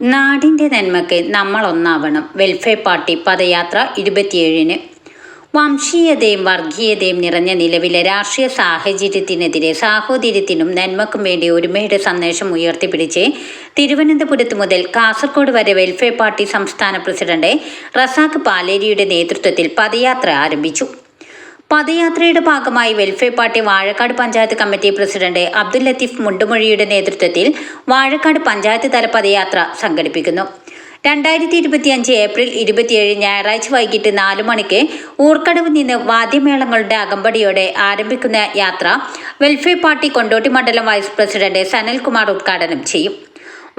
നാടിന്റെ നന്മയ്ക്ക് നമ്മൾ ഒന്നാവണം വെൽഫെയർ പാർട്ടി പദയാത്ര ഇരുപത്തിയേഴിന്. വംശീയതയും വർഗീയതയും നിറഞ്ഞ നിലവിലെ രാഷ്ട്രീയ സാഹചര്യത്തിനെതിരെ സാഹോദര്യത്തിനും നന്മക്കും വേണ്ടി ഒരുമയുടെ സന്ദേശം ഉയർത്തിപ്പിടിച്ച് തിരുവനന്തപുരത്ത് മുതൽ കാസർഗോഡ് വരെ വെൽഫെയർ പാർട്ടി സംസ്ഥാന പ്രസിഡന്റ് റസാഖ് പാലേരിയുടെ നേതൃത്വത്തിൽ പദയാത്ര ആരംഭിച്ചു. പദയാത്രയുടെ ഭാഗമായി welfare party Vazhakkad panchayat committee president Abdul Latheef മുണ്ടുമൊഴിയുടെ നേതൃത്വത്തിൽ വാഴക്കാട് പഞ്ചായത്ത് തല പദയാത്ര സംഘടിപ്പിക്കുന്നു. രണ്ടായിരത്തി ഇരുപത്തിയഞ്ച് ഏപ്രിൽ ഇരുപത്തിയേഴ് ഞായറാഴ്ച വൈകിട്ട് നാലു മണിക്ക് ഊർക്കടവ് നിന്ന് വാദ്യമേളങ്ങളുടെ അകമ്പടിയോടെ ആരംഭിക്കുന്ന യാത്ര വെൽഫെയർ പാർട്ടി കൊണ്ടോട്ടി മണ്ഡലം വൈസ് പ്രസിഡന്റ് സനൽകുമാർ ഉദ്ഘാടനം ചെയ്യും.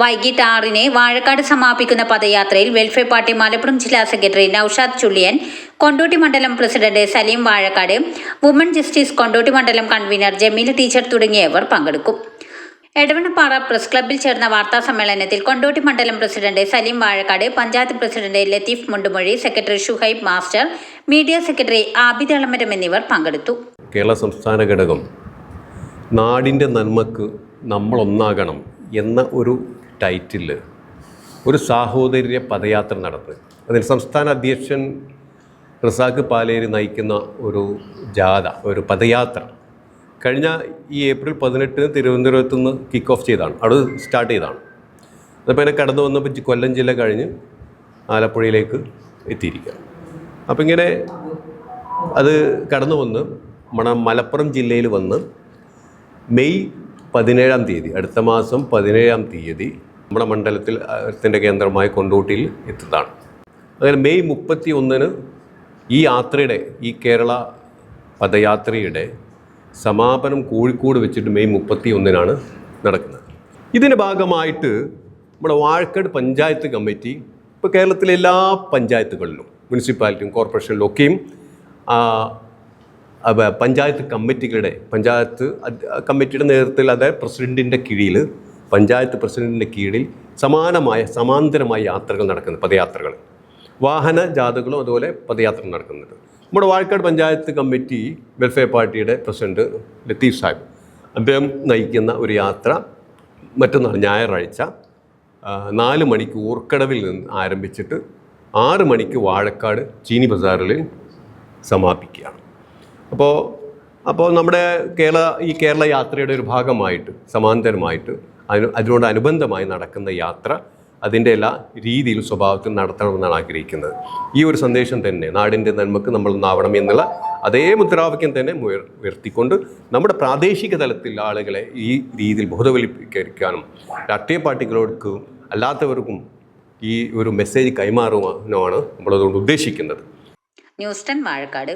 വൈകിട്ട് ആറിന് വാഴക്കാട് സമാപിക്കുന്ന പദയാത്രയിൽ വെൽഫെയർ പാർട്ടി മലപ്പുറം ജില്ലാ സെക്രട്ടറി നൌഷാദ് ചുള്ളിയൻ കൊണ്ടോട്ടി മണ്ഡലം president Saleem Vazhakkad woman justice Kondotty മണ്ഡലം കൺവീനർ ജമീല ടീച്ചർ തുടങ്ങിയവർ പങ്കെടുക്കും. എടവണപ്പാറ പ്രസ് ക്ലബ്ബിൽ ചേർന്ന വാർത്താ സമ്മേളനത്തിൽ കൊണ്ടോട്ടി മണ്ഡലം president Saleem Vazhakkad panchayat president Latheef Mundumozhi secretary Shuhaib master media secretary Abid Elamaram എന്നിവർ പങ്കെടുത്തു. കേരള സംസ്ഥാന ഘടകം നാടിന്റെ നന്മക്ക് നമ്മളൊന്നാകണം. എന്ന ഒരു ടൈറ്റിൽ ഒരു സാഹോദര്യ പദയാത്ര നടത്തുക അതിൽ സംസ്ഥാന അധ്യക്ഷൻ റസാഖ് പാലേരി നയിക്കുന്ന ഒരു ജാഥ ഒരു പദയാത്ര കഴിഞ്ഞ ഈ ഏപ്രിൽ പതിനെട്ടിന് തിരുവനന്തപുരത്ത് നിന്ന് കിക്ക് ഓഫ് ചെയ്താണ്. അവിടെ സ്റ്റാർട്ട് ചെയ്താണ്. അതിപ്പോൾ ഇങ്ങനെ കടന്നു വന്നപ്പോൾ കൊല്ലം ജില്ല കഴിഞ്ഞ് ആലപ്പുഴയിലേക്ക് എത്തിയിരിക്കുക. അപ്പം ഇങ്ങനെ അത് കടന്നു വന്ന് നമ്മുടെ മലപ്പുറം ജില്ലയിൽ വന്ന് മെയ് പതിനേഴാം തീയതി അടുത്ത മാസം പതിനേഴാം തീയതി നമ്മുടെ മണ്ഡലത്തിൽ ത്തിന്റെ കേന്ദ്രമായി കൊണ്ടോട്ടിയിൽ എത്തുന്നതാണ്. അങ്ങനെ മെയ് മുപ്പത്തി ഒന്നിന് ഈ യാത്രയുടെ ഈ കേരള പദയാത്രയുടെ സമാപനം കോഴിക്കോട് വെച്ചിട്ട് മെയ് മുപ്പത്തി ഒന്നിനാണ് നടക്കുന്നത്. ഇതിന്റെ ഭാഗമായിട്ട് നമ്മുടെ വാഴക്കാട് പഞ്ചായത്ത് കമ്മിറ്റി ഇപ്പോൾ കേരളത്തിലെ എല്ലാ പഞ്ചായത്തുകളിലും മുനിസിപ്പാലിറ്റിയും കോർപ്പറേഷനിലും ഒക്കെയും പഞ്ചായത്ത് കമ്മിറ്റികളുടെ പഞ്ചായത്ത് കമ്മിറ്റിയുടെ നേതൃത്വത്തിൽ അതായത് പ്രസിഡന്റിന്റെ കീഴിൽ പഞ്ചായത്ത് പ്രസിഡന്റിന്റെ കീഴിൽ സമാനമായ സമാന്തരമായ യാത്രകൾ നടക്കുന്നത് പദയാത്രകൾ. വാഹന ജാഥകളും അതുപോലെ പദയാത്ര നടക്കുന്നുണ്ട്. നമ്മുടെ വാഴക്കാട് പഞ്ചായത്ത് കമ്മിറ്റി വെൽഫെയർ പാർട്ടിയുടെ പ്രസിഡന്റ് ലത്തീഫ് സാഹിബ് അദ്ദേഹം നയിക്കുന്ന ഒരു യാത്ര മറ്റന്നാൾ ഞായറാഴ്ച നാല് മണിക്ക് ഊർക്കടവിൽ നിന്ന് ആരംഭിച്ചിട്ട് ആറ് മണിക്ക് വാഴക്കാട് ചീനി ബസാറിൽ സമാപിക്കുകയാണ്. അപ്പോൾ അപ്പോൾ നമ്മുടെ കേരള ഈ കേരള യാത്രയുടെ ഒരു ഭാഗമായിട്ട് സമാന്തരമായിട്ട് അതിന് അതിനോട് അനുബന്ധമായി നടക്കുന്ന യാത്ര അതിന്റെ എല്ലാ രീതിയിലും സ്വഭാവത്തിൽ നടത്തണമെന്നാണ് ആഗ്രഹിക്കുന്നത്. ഈ ഒരു സന്ദേശം തന്നെ നാടിന്റെ നന്മക്ക് നമ്മൾ നാവണം എന്നുള്ള അതേ മുദ്രാവാക്യം തന്നെ ഉയർ ഉയർത്തിക്കൊണ്ട് നമ്മുടെ പ്രാദേശിക തലത്തിൽ ആളുകളെ ഈ രീതിയിൽ ബോധവൽക്കരിക്കാനും രാഷ്ട്രീയ പാർട്ടികൾക്കും അല്ലാത്തവർക്കും ഈ ഒരു മെസ്സേജ് കൈമാറുവാനുമാണ് നമ്മളതുകൊണ്ട് ഉദ്ദേശിക്കുന്നത്. News ten Vazhakkad.